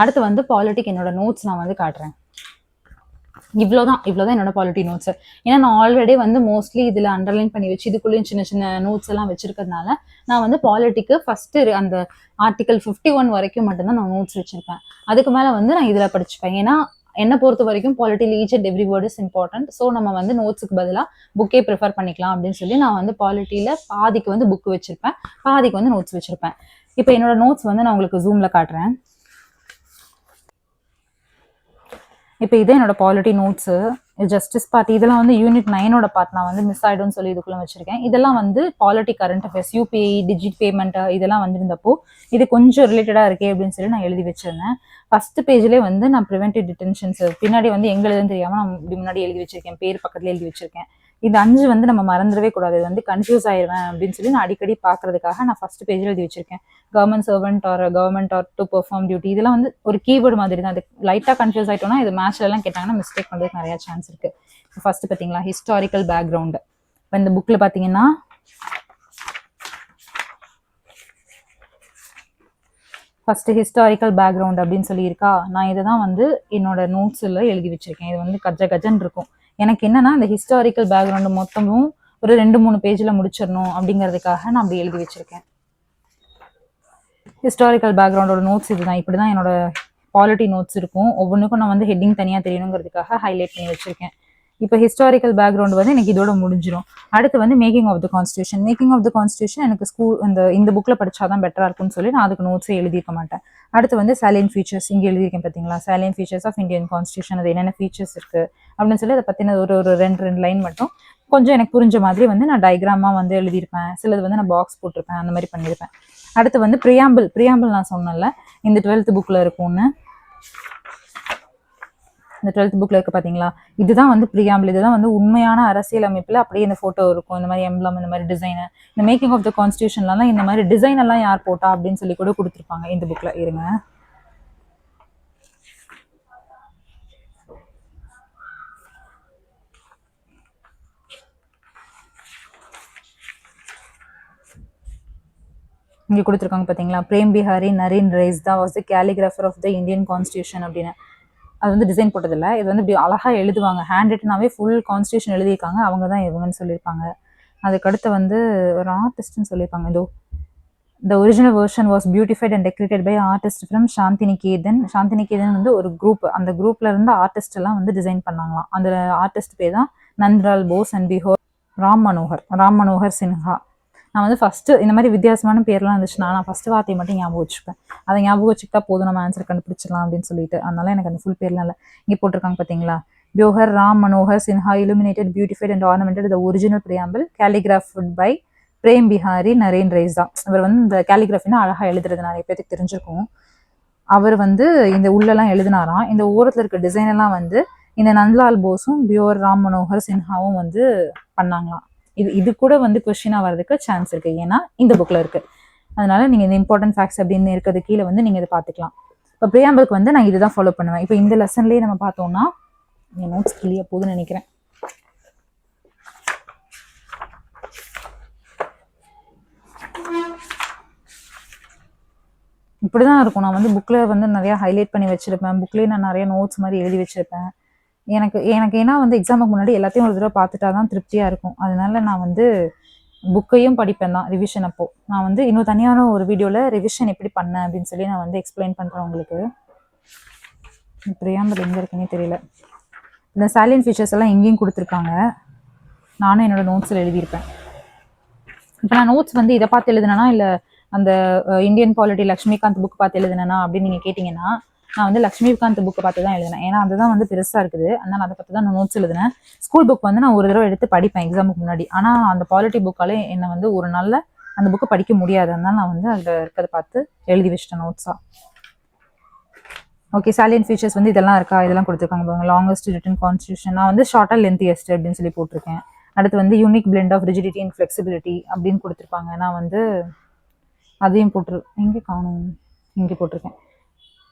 அடுத்து வந்து பாலிட்டிக் என்னோட நோட்ஸ் நான் வந்து காட்டுறேன். இவ்வளோதான் இவ்வளோதான் என்னோட பாலிட்டி நோட்ஸ் ஏன்னா நான் ஆல்ரெடி வந்து மோஸ்ட்லி இதில் அண்டர்லைன் பண்ணி வச்சு இதுக்குள்ளேயும் சின்ன சின்ன நோட்ஸ் எல்லாம் வச்சிருக்கிறதுனால நான் வந்து பாலிட்டிக்கு ஃபர்ஸ்ட் அந்த ஆர்டிகல் ஃபிஃப்டி ஒன் வரைக்கும் மட்டும்தான் நான் நோட்ஸ் வச்சிருப்பேன். அதுக்கு மேலே வந்து நான் இதில் படிச்சுப்பேன். ஏன்னா என்னை பொறுத்த வரைக்கும் பாலிட்டியில் each and every word is important so நம்ம வந்து நோட்ஸுக்கு பதிலாக புக்கே ப்ரிஃபர் பண்ணிக்கலாம் அப்படின்னு சொல்லி நான் வந்து பாலிட்டியில் பாதிக்கு வந்து புக் வச்சிருப்பேன். பாதிக்கு வந்து நோட்ஸ் வச்சிருப்பேன். இப்போ என்னோட நோட்ஸ் வந்து நான் உங்களுக்கு ஜூமில் காட்டுறேன். இப்போ இதே என்னோட பாலிட்டி நோட்ஸு ஜஸ்டிஸ் பார்ட் இதெல்லாம் வந்து யூனிட் நைனோட பார்ட் நான் வந்து மிஸ் ஆயிடும்னு சொல்லி இதுக்குள்ள வச்சிருக்கேன். இதெல்லாம் வந்து polity current affairs UPI digit payment இதெல்லாம் வந்திருந்தப்போ இது கொஞ்சம் ரிலேட்டடாக இருக்கே அப்படின்னு சொல்லி நான் எழுதி வச்சிருந்தேன். ஃபர்ஸ்ட் பேஜ்லேயே வந்து நான் ப்ரிவென்டிவ் டிடென்ஷன்ஸ் பின்னாடி வந்து எங்க எழுதுன்னு தெரியாமல் நான் இப்படி முன்னாடி எழுதி வச்சிருக்கேன். பேர் பக்கத்தில் எழுதி வச்சிருக்கேன். இந்த அஞ்சு வந்து நம்ம மறந்துடவே கூடாது. இது வந்து கன்ஃபியூஸ் ஆயிடுவேன் அப்படின்னு சொல்லி நான் அடிக்கடி பார்க்கறதுக்காக நான் ஃபர்ஸ்ட் பேஜில் எழுதி வச்சிருக்கேன். Government servant are government are to perform duty இதெல்லாம் வந்து ஒரு கீபோர்டு மாதிரி தான் அது லைட்டாக கன்ஃபியூஸ் ஆயிட்டோம்னா இது மேட்ச்ல எல்லாம் கேட்டாங்கன்னா மிஸ்டேக் பண்ணுறதுக்கு நிறைய சான்ஸ் இருக்கு. ஃபர்ஸ்ட் பார்த்தீங்களா? ஹிஸ்டாரிக்கல் பேக்ரவுண்டு இப்போ இந்த புக்கில் பார்த்தீங்கன்னா ஃபர்ஸ்ட் ஹிஸ்டாரிக்கல் பேக்ரவுண்ட் அப்படின்னு சொல்லி இருக்கா நான் இதை தான் வந்து என்னோட நோட்ஸில் எழுதி வச்சிருக்கேன். இது வந்து கஜ கஜன் இருக்கும். எனக்கு என்னன்னா அந்த ஹிஸ்டாரிக்கல் பேக்ரவுண்டு மொத்தமும் ஒரு ரெண்டு மூணு பேஜில் முடிச்சிடணும் அப்படிங்கிறதுக்காக நான் அப்படி எழுதி வச்சுருக்கேன். ஹிஸ்டாரிக்கல் பேக்ரவுண்டோட நோட்ஸ் இதுதான். இப்படி தான் என்னோட பாலிட்டி நோட்ஸ் இருக்கும். ஒவ்வொன்றுக்கும் நான் வந்து ஹெட்டிங் தனியாக தெரியணுங்கிறதுக்காக ஹைலைட் பண்ணி வச்சுருக்கேன். இப்போ ஹிஸ்டாரிக்கல் பேக்ரவுண்ட் வந்து எனக்கு இதோட முடிஞ்சிடும் அடுத்து வந்து making of the constitution making of the constitution எனக்கு ஸ்கூல் இந்த இந்த புக்கில் படிச்சாதான் பெட்டராக இருக்கும்னு சொல்லி நான் அதுக்கு நோட்ஸே எழுதியிருக்க மாட்டேன். அடுத்து வந்து சேலியன் ஃபீச்சர்ஸ் இங்கே எழுதியிருக்கேன் பார்த்தீங்களா salient features of Indian constitution அது என்னென்ன ஃபீச்சர்ஸ் இருக்குது அப்படின்னு சொல்லி அதை பற்றின ஒரு ஒரு ரெண்டு ரெண்டு லைன் மட்டும் கொஞ்சம் எனக்கு புரிஞ்ச மாதிரி வந்து நான் டயக்ராமாக வந்து எழுதியிருப்பேன். சிலது வந்து நான் பாக்ஸ் போட்டிருப்பேன் அந்த மாதிரி பண்ணியிருப்பேன். அடுத்து வந்து ப்ரியாம்பிள் ப்ரியாம்பிள் நான் சொன்னேன்ல இந்த டுவெல்த் புக்கில் இருக்கும்னு. இந்த டுவெல்த் புக்கில் இருக்கு பார்த்தீங்களா இதுதான் வந்து பிரியாம்பிள் இதுதான் வந்து உண்மையான அரசியல் அமைப்பில் அப்படியே இந்த ஃபோட்டோ இருக்கும். இந்த மாதிரி எம்ப்ளம் இந்த மாதிரி டிசைனு இந்த மேக்கிங் ஆஃப் த கான்ஸ்டியூஷன்லாம் இந்த மாதிரி டிசைன் எல்லாம் யார் போட்டா அப்படின்னு சொல்லி கூட கொடுத்துருப்பாங்க இந்த புக்கில் இருங்க. இங்கே கொடுத்துருக்காங்க பார்த்தீங்களா Prem Behari Narain Raizada was the calligrapher of the Indian constitution அப்படின்னு. அது வந்து டிசைன் போட்டதில்ல. இது வந்து இப்படி அழகாக எழுதுவாங்க. ஹேண்ட் ரிட்டனாகவே ஃபுல் கான்ஸ்டியூஷன் எழுதியிருக்காங்க. அவங்க தான் இவங்கன்னு சொல்லியிருப்பாங்க. அதுக்கடுத்து வந்து ஒரு ஆர்டிஸ்ட்னு சொல்லியிருப்பாங்க. இதோ the original version was beautified and decorated by artist from Santiniketan Santiniketan வந்து ஒரு குரூப் அந்த குரூப்ல இருந்து ஆர்டிஸ்ட் எல்லாம் வந்து டிசைன் பண்ணாங்களாம். அந்த ஆர்டிஸ்ட் பேர் தான் நந்த்ரால் போஸ் அண்ட் பிஹோர் ராம் மனோகர் ராம் மனோகர் சின்ஹா நான் வந்து ஃபஸ்ட்டு இந்த மாதிரி வித்தியாசமான பேர்லாம் இருந்துச்சுன்னா நான் ஃபஸ்ட்டு வார்த்தையை மட்டும் ஞாபகம் வச்சுப்பேன். அதை ஞாபகம் வச்சுக்கிட்டா போதும் நம்ம ஆன்சர் கண்டுபிடிச்சிடலாம் அப்படின்னு சொல்லிட்டு. அதனால எனக்கு அந்த ஃபுல் பேர்லாம் இல்லை. இங்கே போட்டிருக்காங்க பார்த்தீங்களா Beohar Ram Manohar Sinha illuminated beautified and ornamented the original preamble calligraphed by Prem Behari Narain Raizada இவர் வந்து இந்த கேலிகிராஃபினா அழகாக எழுதுறது நிறைய பேருக்கு தெரிஞ்சிருக்கும். அவர் வந்து இந்த உள்ளெல்லாம் எழுதினாராம். இந்த ஓரத்தில் இருக்க டிசைன் எல்லாம் வந்து இந்த நந்த்லால் போஸும் பியோர் ராம் மனோகர் சின்ஹாவும் வந்து பண்ணாங்களாம். இது இது கூட வந்து கொஸ்டினாக வர்றதுக்கு சான்ஸ் இருக்கு. ஏன்னா இந்த புக்கில் இருக்கு. அதனால நீங்கள் இந்த இம்பார்ட்டன்ட் ஃபேக்ட்ஸ் அப்படின்னு இருக்கிறது கீழே வந்து நீங்கள் இதை பார்த்துக்கலாம். இப்போ பிரியாம்பலுக்கு வந்து நான் இதுதான் ஃபாலோ பண்ணுவேன். இப்போ இந்த லெசன்லேயே நம்ம பார்த்தோம்னா என் நோட்ஸ் கிளிய போகுதுன்னு நினைக்கிறேன். இப்படிதான் இருக்கும். நான் வந்து புக்கில் வந்து நிறைய ஹைலைட் பண்ணி வச்சிருப்பேன். புக்லேயே நான் நிறைய நோட்ஸ் மாதிரி எழுதி வச்சிருப்பேன். எனக்கு எனக்கு ஏன்னா வந்து எக்ஸாமுக்கு முன்னாடி எல்லாத்தையும் ஒரு தடவை பார்த்துட்டா தான் திருப்தியாக இருக்கும். அதனால நான் வந்து புக்கையும் படிப்பேன் தான் ரிவிஷன் அப்போ. நான் வந்து இன்னும் தனியான ஒரு வீடியோவில் ரிவிஷன் எப்படி பண்ணேன் அப்படின்னு சொல்லி நான் வந்து எக்ஸ்பிளைன் பண்ணுறேன் உங்களுக்கு. பிரியாம்பல் எங்கே இருக்குன்னே தெரியல. இந்த சாலியன் ஃபீச்சர்ஸ் எல்லாம் எங்கேயும் கொடுத்துருக்காங்க. நானும் என்னோட நோட்ஸில் எழுதியிருப்பேன். இப்போ நான் நோட்ஸ் வந்து இதை பார்த்து எழுதுனேனா இல்லை அந்த இந்தியன் பாலிட்டி லக்ஷ்மிகாந்த் புக் பார்த்து எழுதுனேனா அப்படின்னு நீங்கள் கேட்டிங்கன்னா நான் வந்து லக்ஷ்மிகாந்த் புக்கை பார்த்து தான் எழுதினேன். ஏன்னா அதுதான் வந்து பெருசாக இருக்குது. அதனால் அதை பார்த்து தான் நான் நோட்ஸ் எழுதினேன். ஸ்கூல் புக் வந்து நான் ஒரு தடவை எடுத்து படிப்பேன் எக்ஸாமுக்கு முன்னாடி. ஆனால் அந்த பாலிட்டி புக்காலே என்னை வந்து ஒரு நாளில் அந்த புக்கை படிக்க முடியாது. அதனால நான் வந்து அதில் இருக்கிறத பார்த்து எழுதி வச்சிட்டேன் நோட்ஸாக ஓகே சாலியன் ஃபீச்சர்ஸ் வந்து இதெல்லாம் இருக்கா? இதெல்லாம் கொடுத்துருக்காங்க பாருங்க. லாங்கஸ்ட் ரிட்டன் கான்ஸ்டியூஷன் நான் வந்து ஷார்ட்டாக லென்த்தியஸ்ட் அப்படின்னு சொல்லி போட்டிருக்கேன். அடுத்து வந்து unique blend of rigidity and flexibility அப்படின்னு கொடுத்துருப்பாங்க. நான் வந்து அதையும் போட்டுரு எங்கே காணும். இங்கே போட்டிருக்கேன்.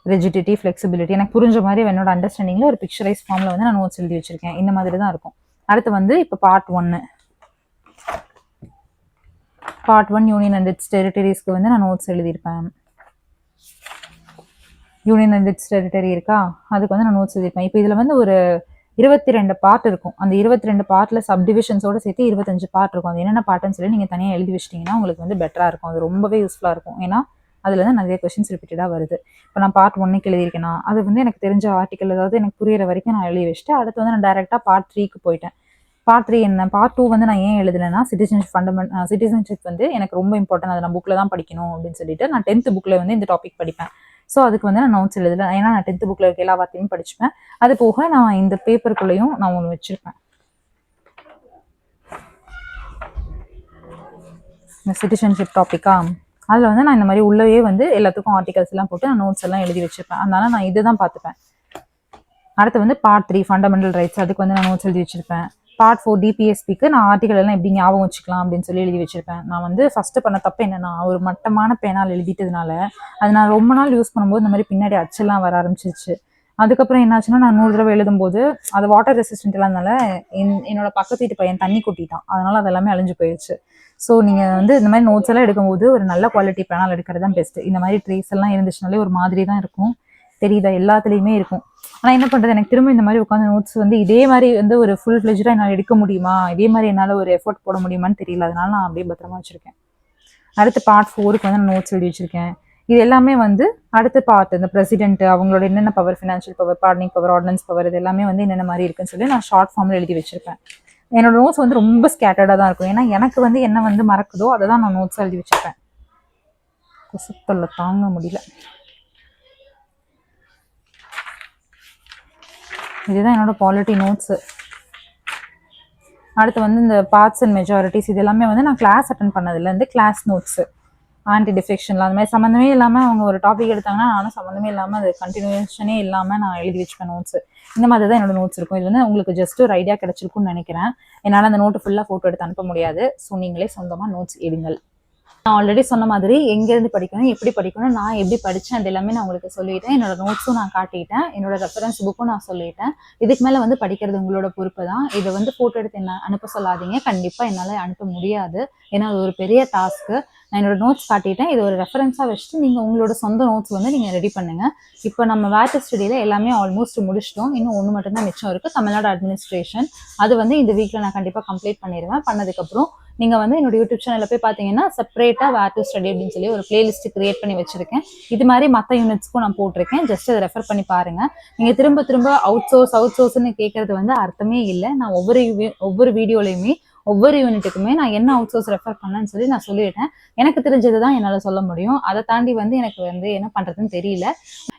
ரெஜிடிட்டி ஃப்ளெக்சிபிலிட்டி எனக்கு புரிஞ்ச மாதிரி என்னோட அண்டர்ஸ்டாண்டிங்கில் ஒரு பிக்சரைஸ் ஃபார்மில் வந்து நான் நோட்ஸ் எழுதி வச்சிருக்கேன். இந்த மாதிரி தான் இருக்கும். அடுத்து வந்து இப்போ பார்ட் ஒன்று part one union and its டெரிட்டரிஸ்க்கு வந்து நான் நோட்ஸ் எழுதியிருப்பேன். யூனியன் அண்ட் இட்ஸ் டெரிட்டரி இருக்கா? அதுக்கு வந்து நான் நோட்ஸ் எழுதியிருப்பேன். இப்போ இதில் வந்து ஒரு இருபத்தி ரெண்டு பார்ட் இருக்கும். அந்த இருபத்தி ரெண்டு பார்ட்டில் சப் டிவிஷன்ஸோட சேர்த்து இருபத்தஞ்சு பார்ட் இருக்கும். அது என்னென்ன பார்ட்னு சொல்லி நீங்கள் தனியாக எழுதி வச்சிட்டிங்கன்னா உங்களுக்கு வந்து பெட்டராக இருக்கும். அது ரொம்பவே யூஸ்ஃபுல்லாக இருக்கும். ஏன்னா அதில் வந்து நிறைய கொஷின்ஸ் ரிப்பீட்டடாக வருது. இப்போ நான் பார்ட் ஒன்னுக்கு எழுதியிருக்கேன்னா அது வந்து எனக்கு தெரிஞ்ச ஆர்டிக்கல் ஏதாவது எனக்கு புரியிற வரைக்கும் நான் எழுதி வச்சுட்டு அடுத்து வந்து நான் டேரெக்டாக பார்ட் த்ரீக்கு போயிட்டேன். பார்ட் த்ரீ என்ன பார்ட் டூ வந்து நான் ஏன் எழுதலைன்னா சிட்டிசன்ஷிப் ஃபண்டமெண்ட் சிட்டிசன்ஷிப் வந்து எனக்கு ரொம்ப இம்பார்ட்டன்ட் அதை நான் புக்கில் தான் படிக்கணும் அப்படின்னு சொல்லிட்டு நான் டென்த் புக்கில் வந்து இந்த டாபிக் படிப்பேன். ஸோ அதுக்கு வந்து நான் நோட்ஸ் எழுதல. ஏன்னா நான் டென்த் புக்கில் இருக்க எல்லா வார்த்தையும் படிச்சுப்பேன். அது போக நான் இந்த பேப்பருக்குள்ளேயும் நான் ஒன்று வச்சுருப்பேன். இந்த சிட்டிசன்ஷிப் டாப்பிக்கா அதில் வந்து நான் இந்த மாதிரி உள்ளவே வந்து எல்லாத்துக்கும் ஆர்டிகல்ஸ் எல்லாம் போட்டு நான் நோட்ஸ் எல்லாம் எழுதி வச்சிருப்பேன். அதனால நான் இதை தான் பார்த்துப்பேன். அடுத்து வந்து பார்ட் த்ரீ ஃபண்டமெண்டல் ரைட்ஸ் அதுக்கு வந்து நான் நோட்ஸ் எழுதி வச்சிருப்பேன். பார்ட் ஃபோர் டிபிஎஸ்பிக்கு நான் ஆர்டிகல் எல்லாம் எப்படி ஞாபகம் வச்சுக்கலாம் அப்படின்னு சொல்லி எழுதி வச்சிருப்பேன். நான் வந்து ஃபஸ்ட்டு பண்ண தப்பு என்னன்னா ஒரு மட்டமான பேனால் எழுதிட்டதுனால அது நான் ரொம்ப நாள் யூஸ் பண்ணும்போது இந்த மாதிரி பின்னாடி அச்செல்லாம் வர ஆரம்பிச்சிருச்சு. அதுக்கப்புறம் என்னாச்சுன்னா நான் நூறு தடவை எழுதும்போது அது வாட்டர் ரெசிஸ்டன்ட் இல்லாதனால என் என்னோட பக்கத்து வீட்டு பையன் தண்ணி கொட்டிட்டான். அதனால அது எல்லாமே அழிஞ்சு போயிடுச்சு ஸோ நீங்கள் வந்து இந்த மாதிரி நோட்ஸ் எல்லாம் எடுக்கும்போது ஒரு நல்ல குவாலிட்டி பேனால் எடுக்கிறது தான் பெஸ்ட்டு இந்த மாதிரி ட்ரேஸ் எல்லாம் இருந்துச்சுனாலே ஒரு மாதிரி தான் இருக்கும். தெரியுதா? எல்லாத்துலேயுமே இருக்கும். ஆனால் என்ன பண்ணுறது எனக்கு திரும்ப இந்த மாதிரி உட்காந்து நோட்ஸ் வந்து இதே மாதிரி வந்து ஒரு ஃபுல் ஃப்ளெஜாக என்னால் எடுக்க முடியுமா? இதே மாதிரி என்னால் ஒரு எஃபோர்ட் போட முடியுமான்னு தெரியல. அதனால நான் அப்படியே பத்திரமா வச்சுருக்கேன். அடுத்து பார்ட் ஃபோருக்கு வந்து நான் நோட்ஸ் எழுதி வச்சிருக்கேன். இது எல்லாமே வந்து அடுத்த பார்த்து இந்த பிரசிடென்ட் அவங்களோட என்னென்ன power financial power pardoning power ordinance power இது எல்லாமே வந்து என்னென்ன மாதிரி இருக்குன்னு சொல்லி நான் ஷார்ட் ஃபார்மில் எழுதி வச்சிருப்பேன். என்னோட நோட்ஸ் வந்து ரொம்ப ஸ்கேட்டர்டாக தான் இருக்கும். ஏன்னா எனக்கு வந்து என்ன வந்து மறக்குதோ அதை தான் நான் நோட்ஸ் எழுதி வச்சிருப்பேன். கொசுத்தொல்லை தாங்க முடியல. இதுதான் என்னோட பாலிட்டி நோட்ஸு அடுத்து வந்து இந்த பார்ட்ஸ் அண்ட் மெஜாரிட்டிஸ் இது எல்லாமே வந்து நான் கிளாஸ் அட்டன் பண்ணதுலேருந்து கிளாஸ் நோட்ஸு ஆன்டி டிஃபெக்ஷன்ல அந்த மாதிரி சம்மந்தமே இல்லாமல் அவங்க ஒரு டாபிக் எடுத்தாங்கன்னா நானும் சம்மந்தமே இல்லாமல் அது கண்டினியூஷனே இல்லாமல் நான் எழுதி வச்சுப்பேன் நோட்ஸ் இந்த மாதிரி தான் என்னோட நோட்ஸ் இருக்கும். இது வந்து உங்களுக்கு ஜஸ்ட் ஒரு ஐடியா கிடைச்சிருக்கும்னு நினைக்கிறேன். என்னால் அந்த நோட்டு ஃபுல்லாக ஃபோட்டோ எடுத்து அனுப்ப முடியாது. ஸோ நீங்களே சொந்தமாக நோட்ஸ் எடுங்கள். நான் ஆல்ரெடி சொன்ன மாதிரி எங்கேருந்து படிக்கணும் எப்படி படிக்கணும் நான் எப்படி படித்தேன் அது எல்லாமே நான் உங்களுக்கு சொல்லிட்டேன். என்னோட நோட்ஸும் நான் காட்டிட்டேன். என்னோட ரெஃபரன்ஸ் புக்கும் நான் சொல்லிட்டேன். இதுக்கு மேலே வந்து படிக்கிறது உங்களோட பொறுப்பு தான். இதை வந்து ஃபோட்டோ எடுத்து என்ன அனுப்ப சொல்லாதீங்க. கண்டிப்பாக என்னால் அனுப்ப முடியாது. ஏன்னா அது ஒரு பெரிய டாஸ்க்கு நான் என்னோட நோட்ஸ் காட்டிட்டேன். இது ஒரு ரெஃபரன்ஸாக வச்சுட்டு நீங்கள் உங்களோட சொந்த நோட்ஸ் வந்து நீங்கள் ரெடி பண்ணுங்கள் இப்போ நம்ம வேட்டர் ஸ்டடியில் எல்லாமே ஆல்மோஸ்ட் முடிச்சிட்டோம். இன்னும் ஒன்று மட்டும்தான் மிச்சம் இருக்குது தமிழ்நாடு அட்மினிஸ்ட்ரேஷன் அது வந்து இந்த வீக்கில் நான் கண்டிப்பாக கம்ப்ளீட் பண்ணிடுவேன். பண்ணதுக்கப்புறம் நீங்கள் வந்து என்னோட யூடியூப் சேனலில் போய் பார்த்தீங்கன்னா செப்பரேட்டாக வேர் டு ஸ்டடி அப்படின்னு சொல்லி ஒரு பிளேலிஸ்ட் கிரியேட் பண்ணி வச்சிருக்கேன். இது மாதிரி மற்ற யூனிட்ஸ்க்கும் நான் போட்டிருக்கேன். ஜஸ்ட் அதை ரெஃபர் பண்ணி பாருங்க. நீங்கள் திரும்ப திரும்ப அவுட் சோர்ஸ் அவுட் சோர்ஸ்ன்னு கேட்கறது வந்து அர்த்தமே இல்லை. நான் ஒவ்வொரு ஒவ்வொரு வீடியோலையுமே ஒவ்வொரு யூனிட்டுக்குமே நான் என்ன அவுட் சோர்ஸ் ரெஃபர் பண்ணேன்னு சொல்லி நான் சொல்லிட்டேன் எனக்கு தெரிஞ்சது தான் என்னால் சொல்ல முடியும். அதை தாண்டி வந்து எனக்கு வந்து என்ன பண்ணுறதுன்னு தெரியல.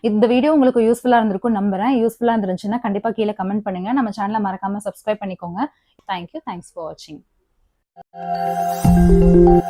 இந்த வீடியோ உங்களுக்கு யூஸ்ஃபுல்லாக இருந்திருக்கும் நம்புறேன். யூஸ்ஃபுல்லாக இருந்துச்சுன்னா கண்டிப்பாக கீழே கமெண்ட் பண்ணுங்கள் நம்ம சேனலை மறக்காமல் சப்ஸ்கிரைப் பண்ணிக்கோங்க. தேங்க்யூ தேங்க்ஸ் ஃபார் வாட்சிங் Música